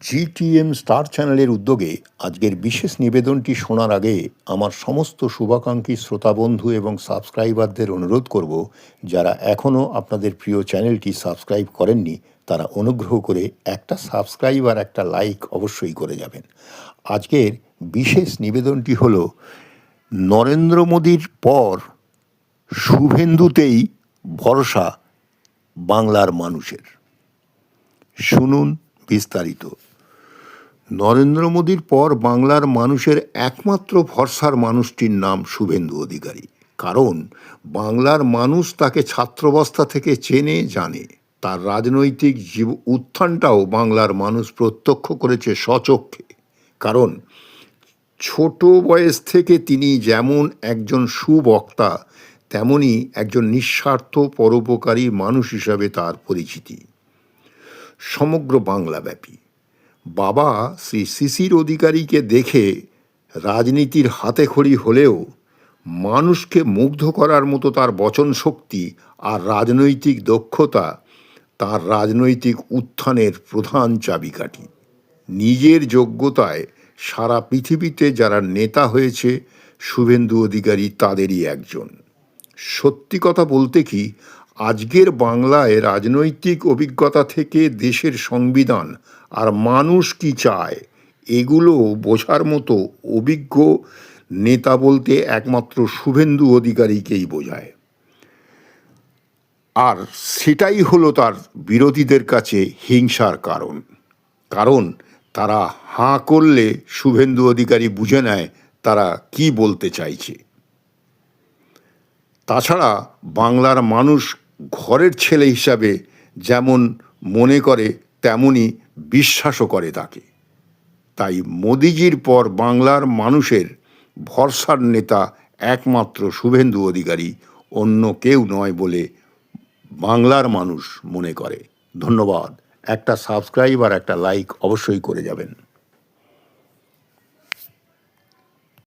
GTM star চ্যানেলের উদ্যোগে আজকের বিশেষ নিবেদনটি শোনার আগে আমার সমস্ত শুভাকাঙ্ক্ষী শ্রোতা বন্ধু এবং সাবস্ক্রাইবারদের অনুরোধ করব, যারা এখনও আপনাদের প্রিয় চ্যানেলটি সাবস্ক্রাইব করেননি, তারা অনুগ্রহ করে একটা সাবস্ক্রাইব আর একটা লাইক অবশ্যই করে যাবেন। আজকের বিশেষ নিবেদনটি হল, নরেন্দ্র মোদীর পর শুভেন্দুতেই ভরসা বাংলার মানুষের। শুনুন বিস্তারিত। নরেন্দ্র মোদীর পর বাংলার মানুষের একমাত্র ভরসার মানুষটির নাম শুভেন্দু অধিকারী। কারণ, বাংলার মানুষ তাকে ছাত্রবস্থা থেকে চেনে, জানে। তার রাজনৈতিক জীব উত্থানটাও বাংলার মানুষ প্রত্যক্ষ করেছে স্বচক্ষে। কারণ, ছোট বয়স থেকে তিনি যেমন একজন সুবক্তা, তেমনি একজন নিঃস্বার্থ, পরোপকারী মানুষ হিসাবে তার পরিচিতি। সমগ্র বাংলাব্যাপী। বাবা শ্রী শিশির অধিকারীকে দেখে রাজনীতির হাতেখড়ি হলেও মানুষকে মুগ্ধ করার মতো তার বচন শক্তি আর রাজনৈতিক দক্ষতা তার রাজনৈতিক উত্থানের প্রধান চাবিকাঠি। নিজের যোগ্যতায় সারা পৃথিবীতে যারা নেতা হয়েছে, শুভেন্দু অধিকারী তাদেরই একজন। সত্যি কথা বলতে কি আজকের বাংলায় রাজনৈতিক অভিজ্ঞতা থেকে দেশের সংবিধান আর মানুষ কি চায়, এগুলো বোঝার মতো অভিজ্ঞ নেতা বলতে একমাত্র শুভেন্দু অধিকারীকেই বোঝায়। আর সেটাই হলো তার বিরোধীদের কাছে হিংসার কারণ। কারণ তারা হাঁ করলে শুভেন্দু অধিকারী বুঝে নেয় তারা কি বলতে চাইছে। তাছাড়া বাংলার মানুষ ঘরের ছেলে হিসাবে যেমন মনে করে তেমনই বিশ্বাসও করে তাকে। তাই মোদিজির পর বাংলার মানুষের ভরসার নেতা একমাত্র শুভেন্দু অধিকারী, অন্য কেউ নয় বলে বাংলার মানুষ মনে করে। ধন্যবাদ। একটা সাবস্ক্রাইব আর একটা লাইক অবশ্যই করে যাবেন।